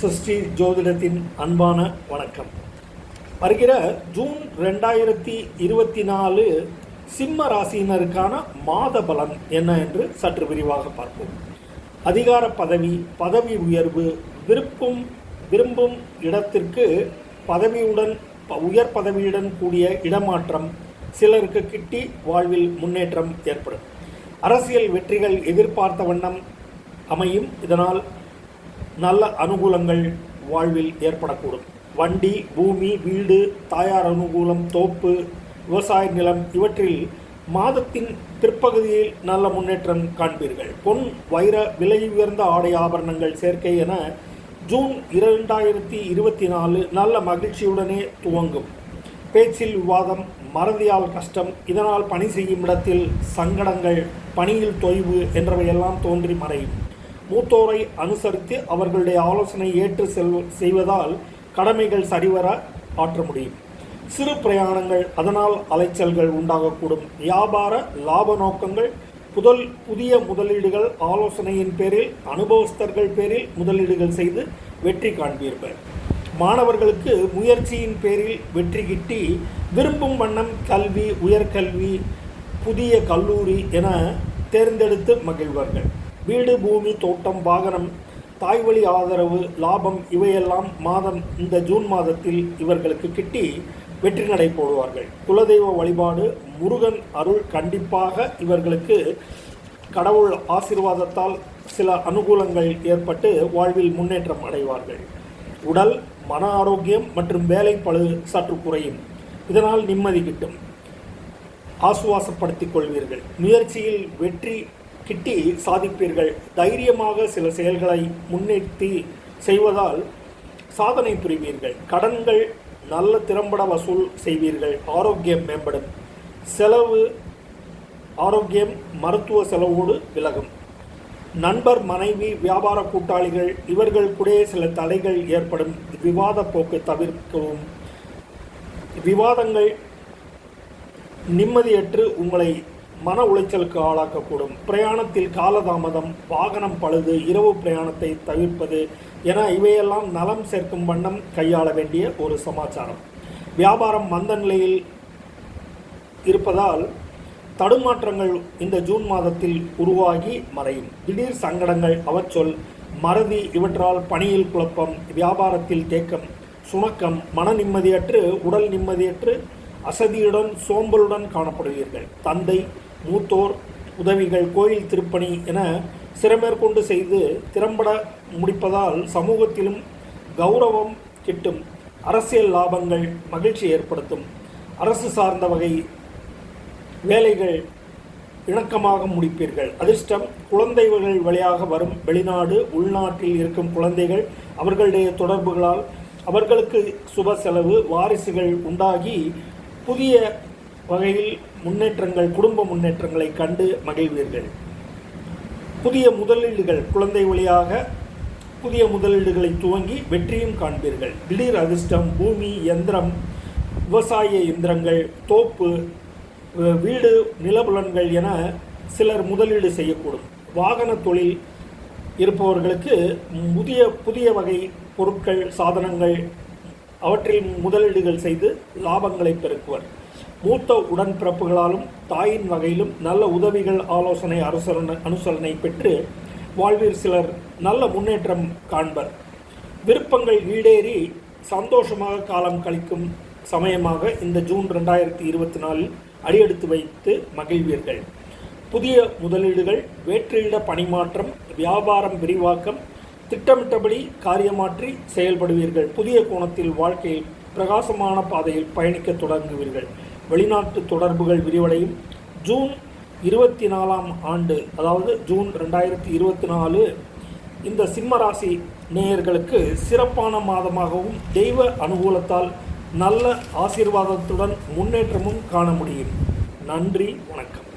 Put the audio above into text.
சிருஷ்டி ஜோதிடத்தின் அன்பான வணக்கம். வருகிற ஜூன் ரெண்டாயிரத்தி இருபத்தி நாலு சிம்ம ராசியினருக்கான மாத பலன் என்ன என்று சற்று விரிவாக பார்ப்போம். அதிகார பதவி பதவி உயர்வு விருப்பும் விரும்பும் இடத்திற்கு பதவியுடன் ப- உயர் பதவியுடன் கூடிய இடமாற்றம் சிலருக்கு கிட்டி வாழ்வில் முன்னேற்றம் ஏற்படும். அரசியல் வெற்றிகள் எதிர்பார்த்த வண்ணம் அமையும். இதனால் நல்ல அனுகூலங்கள் வாழ்வில் ஏற்படக்கூடும். வண்டி பூமி வீடு தாயார் அனுகூலம் தோப்பு விவசாய நிலம் இவற்றில் மாதத்தின் பிற்பகுதியில் நல்ல முன்னேற்றம் காண்பீர்கள். பொன் வைர விலை உயர்ந்த ஆடை ஆபரணங்கள் சேர்க்கை என ஜூன் இரண்டாயிரத்தி இருபத்தி நாலு நல்ல மகிழ்ச்சியுடனே துவங்கும். பேச்சில் விவாதம் மறதியால் கஷ்டம் இதனால் பணி செய்யும் இடத்தில் சங்கடங்கள் பணியில் தொய்வு என்றவையெல்லாம் தோன்றி மறையும். மூத்தோரை அனுசரித்து அவர்களுடைய ஆலோசனை ஏற்று செல் செய்வதால் கடமைகள் சரிவர ஆற்ற முடியும். சிறு பிரயாணங்கள் அதனால் அலைச்சல்கள் உண்டாகக்கூடும். வியாபார லாப நோக்கங்கள் புதல் புதிய முதலீடுகள் ஆலோசனையின் பேரில் அனுபவஸ்தர்கள் பேரில் முதலீடுகள் செய்து வெற்றி காண்பீர்கள். மாணவர்களுக்கு முயற்சியின் பேரில் வெற்றி கிட்டி விரும்பும் வண்ணம் கல்வி உயர்கல்வி புதிய கல்லூரி என தேர்ந்தெடுத்து மகிழ்வார்கள். வீடு பூமி தோட்டம் வாகனம் தாய்வழி ஆதரவு லாபம் இவையெல்லாம் மாதம் இந்த ஜூன் மாதத்தில் இவர்களுக்கு கிட்டி வெற்றி நடை போடுவார்கள். குலதெய்வ வழிபாடு முருகன் அருள் கண்டிப்பாக இவர்களுக்கு கடவுள் ஆசிர்வாதத்தால் சில அனுகூலங்கள் ஏற்பட்டு வாழ்வில் முன்னேற்றம் அடைவார்கள். உடல் மன ஆரோக்கியம் மற்றும் வேலை பழு சற்று குறையும். இதனால் நிம்மதி கிட்டும். ஆசுவாசப்படுத்திக் கொள்வீர்கள். முயற்சியில் வெற்றி கிட்டி சாதிப்பீர்கள். தைரியமாக சில செயல்களை முன்னெடுத்து செய்வதால் சாதனை புரிவீர்கள். கடன்கள் நல்ல திறம்பட வசூல் செய்வீர்கள். ஆரோக்கியம் மேம்படும். செலவு ஆரோக்கியம் மருத்துவ செலவோடு விலகும். நண்பர் மனைவி வியாபார கூட்டாளிகள் இவர்கள் கூட சில தடைகள் ஏற்படும். விவாத போக்கு தவிர்க்கவும். விவாதங்கள் நிம்மதியற்று உங்களை மன உளைச்சலுக்கு ஆளாக்கக்கூடும். பிரயாணத்தில் காலதாமதம் வாகனம் பழுது இரவு பிரயாணத்தை தவிர்ப்பது என இவையெல்லாம் நலம் சேர்க்கும் வண்ணம் கையாள வேண்டிய ஒரு சமாச்சாரம். வியாபாரம் மந்த நிலையில் இருப்பதால் தடுமாற்றங்கள் இந்த ஜூன் மாதத்தில் உருவாகி மறையும். திடீர் சங்கடங்கள் அவச்சொல் மறதி இவற்றால் பணியில் குழப்பம் வியாபாரத்தில் தேக்கம் சுணக்கம் மன நிம்மதியற்று உடல் நிம்மதியற்று அசதியுடன் சோம்பலுடன் காணப்படுவீர்கள். தந்தை மூத்தோர் உதவிகள் கோயில் திருப்பணி என சிறமேற்கொண்டு செய்து திறம்பட முடிப்பதால் சமூகத்திலும் கௌரவம் கிட்டும். அரசியல் லாபங்கள் மகிழ்ச்சி ஏற்படுத்தும். அரசு சார்ந்த வகை வேலைகள் இணக்கமாக முடிப்பீர்கள். அதிர்ஷ்டம் குழந்தைகள் வழியாக வரும் வெளிநாடு உள்நாட்டில் இருக்கும் குழந்தைகள் அவர்களுடைய தொடர்புகளால் அவர்களுக்கு சுப செலவு வாரிசுகள் உண்டாகி புதிய வகையில் முன்னேற்றங்கள் குடும்ப முன்னேற்றங்களை கண்டு மகிழ்வீர்கள். புதிய முதலீடுகள் குழந்தை வழியாக புதிய முதலீடுகளை துவங்கி வெற்றியும் காண்பீர்கள். திடீர் அதிர்ஷ்டம் பூமி எந்திரம் விவசாய இயந்திரங்கள் தோப்பு வீடு நிலபுலன்கள் என சிலர் முதலீடு செய்யக்கூடும். வாகன தொழில் இருப்பவர்களுக்கு புதிய புதிய வகை பொருட்கள் சாதனங்கள் அவற்றில் முதலீடுகள் செய்து லாபங்களை பெருக்குவர். மூத்த உடன்பிறப்புகளாலும் தாயின் வகையிலும் நல்ல உதவிகள் ஆலோசனை அனுசரணை அனுசரணை பெற்று வாழ்வில் சிலர் நல்ல முன்னேற்றம் காண்பர். விருப்பங்கள் ஈடேறி சந்தோஷமாக காலம் கழிக்கும் சமயமாக இந்த ஜூன் ரெண்டாயிரத்தி இருபத்தி நாலில் அடியெடுத்து வைத்து மகிழ்வீர்கள். புதிய முதலீடுகள் வேற்றிட பணிமாற்றம் வியாபாரம் விரிவாக்கம் திட்டமிட்டபடி காரியமாற்றி செயல்படுவீர்கள். புதிய கோணத்தில் வாழ்க்கையில் பிரகாசமான பாதையில் பயணிக்க தொடங்குவீர்கள். வெளிநாட்டு தொடர்புகள் விரிவடையும். ஜூன் இருபத்தி நாலாம் ஆண்டு அதாவது ஜூன் ரெண்டாயிரத்தி இருபத்தி நாலு இந்த சிம்ம ராசி நேயர்களுக்கு சிறப்பான மாதமாகவும் தெய்வ அனுகூலத்தால் நல்ல ஆசீர்வாதத்துடன் முன்னேற்றமும் காண முடியும். நன்றி வணக்கம்.